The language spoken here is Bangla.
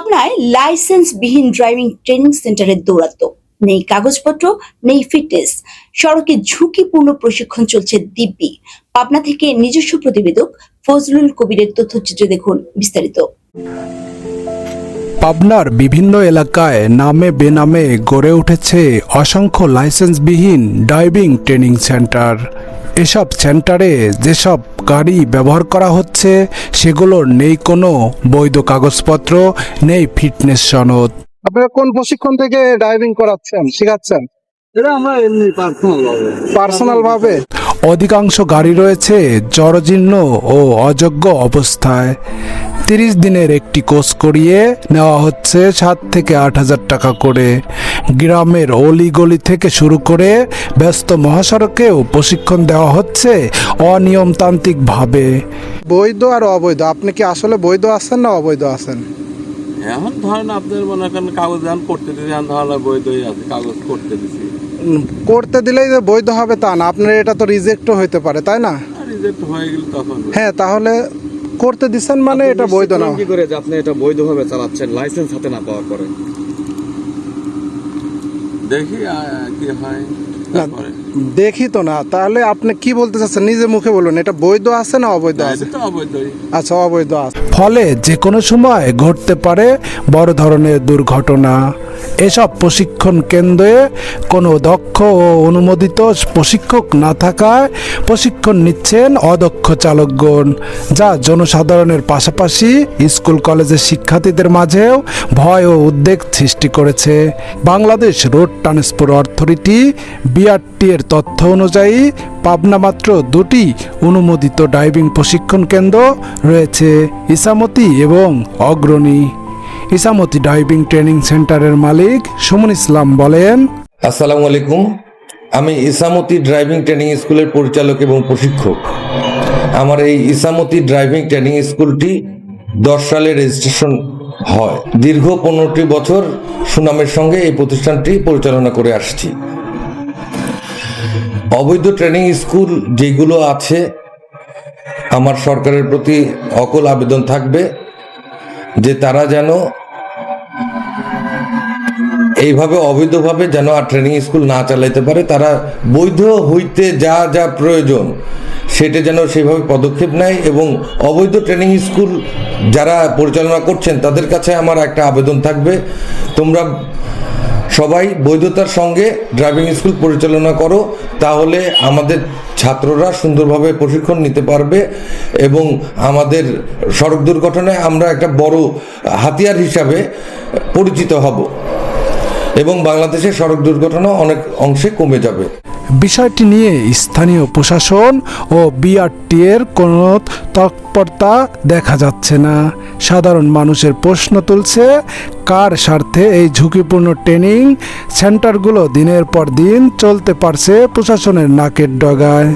পাবনায় লাইসেন্সবিহীন ড্রাইভিং ট্রেনিং সেন্টারের দৌরাত্ম নেই কাগজপত্র, নেই ফিটনেস। সড়কে ঝুঁকিপূর্ণ প্রশিক্ষণ চলছে দিব্যি। পাবনা থেকে নিজস্ব প্রতিবেদক ফজলুল কবিরের তথ্যচিত্র দেখুন বিস্তারিত। পাবনার বিভিন্ন এলাকায় নামে বেনামে গড়ে উঠেছে অসংখ্য লাইসেন্সবিহীন ড্রাইভিং ট্রেনিং সেন্টার। এসব সেন্টারে যেসব গাড়ি ব্যবহার করা হচ্ছে সেগুলোর নেই কোনো বৈধ কাগজপত্র নেই ফিটনেস সনদ। আপনারা কোন প্রশিক্ষণ থেকে ড্রাইভিং করাচ্ছেন শেখাচ্ছেন? এটা আমরা এমনি পার্সোনাল ভাবে। পার্সোনাল ভাবে? অধিকাংশ গাড়ি রয়েছে জরজীর্ণ ও অযোগ্য অবস্থায়। তিরিশ দিনের একটি কোর্স করিয়ে নেওয়া হচ্ছে সাত থেকে আট হাজার টাকা করে। গ্রামের অলিগলি থেকে শুরু করে ব্যস্ত মহাসড়কেও প্রশিক্ষণ দেওয়া হচ্ছে অনিয়মতান্ত্রিকভাবে। বৈধ আর অবৈধ? আপনি কি আসলে বৈধ আছেন না অবৈধ আছেন? এখন ধরেন আপনার মনে করেন কাগজ করতে দিয়েছি এখন ধরেন বৈধই আছে কাগজ করতে দিছি করতে দিলেই যে বৈধ হবে তা না। আপনার এটা তো রিজেক্টও হইতে পারে তাই না? রিজেক্ট হয়ে গেলে তখন। হ্যাঁ তাহলে করতে দিচ্ছেন মানে এটা বৈধ না। কি করে যে আপনি এটা বৈধভাবে চালাচ্ছেন লাইসেন্স হাতে না পাওয়ার পরে? দেখি কি হয় তারপরে। দেখি তো না। তাহলে আপনি কি বলতে চাচ্ছেন? নিজে মুখে বলুন এটা বৈধ আছে না অবৈধ আছে? এটা তো অবৈধই। আচ্ছা অবৈধ আছে। ফলে যে কোনো সময় ঘটতে পারে বড় ধরনের দুর্ঘটনা এসব প্রশিক্ষণ কেন্দ্রে কোনো দক্ষ ও অনুমোদিত প্রশিক্ষক না থাকায় প্রশিক্ষণ নিচ্ছেন অদক্ষ চালকগণ, যা জনসাধারণের পাশাপাশি স্কুল কলেজের শিক্ষার্থীদের মাঝেও ভয় ও উদ্বেগ সৃষ্টি করেছে। Bangladesh road transport authority BRT এর তথ্য অনুযায়ী পাবনা মাত্র দুটি অনুমোদিত ড্রাইভিং প্রশিক্ষণ কেন্দ্র রয়েছে ইসামতি এবং অগ্রণী। ইসামতি ড্রাইভিং ট্রেনিং সেন্টারের মালিক সুমন ইসলাম বলেন, আসসালামু আলাইকুম। আমি ইসামতি ড্রাইভিং ট্রেনিং স্কুলের পরিচালক এবং প্রশিক্ষক। আমার এই ইসামতি ড্রাইভিং ট্রেনিং স্কুলটি দশ সালে রেজিস্ট্রেশন হয়। দীর্ঘ পনেরোটি বছর সুনামের সঙ্গে এই প্রতিষ্ঠানটি পরিচালনা করে আসছি। অবৈধ ট্রেনিং স্কুল যেগুলো আছে, আমার সরকারের প্রতি অকল আবেদন থাকবে যে তারা যেন এইভাবে অবৈধভাবে যেন আর ট্রেনিং স্কুল না চালাইতে পারে, তারা বৈধ হইতে যা যা প্রয়োজন, সেটা যেন সেভাবে পদক্ষেপ নেয় এবং অবৈধ ট্রেনিং স্কুল যারা পরিচালনা করছেন, তাদের কাছে আমার একটা আবেদন থাকবে। তোমরা সবাই বৈধতার সঙ্গে ড্রাইভিং স্কুল পরিচালনা করো, তাহলে আমাদের ছাত্ররা সুন্দরভাবে প্রশিক্ষণ নিতে পারবে এবং আমাদের সড়ক দুর্ঘটনায় আমরা একটা বড় হাতিয়ার হিসাবে পরিচিত হব। এবং বাংলাদেশের সড়ক দুর্ঘটনা অনেক অংশে কমে যাবে। বিষয়টি নিয়ে স্থানীয় প্রশাসন ও বিআরটি এর কোনো তৎপরতা দেখা যাচ্ছে না। সাধারণ মানুষের প্রশ্ন তুলছে, কার স্বার্থে এই ঝুঁকিপূর্ণ ট্রেনিং সেন্টারগুলো দিনের পর দিন চলতে পারছে প্রশাসনের নাকের ডগায়?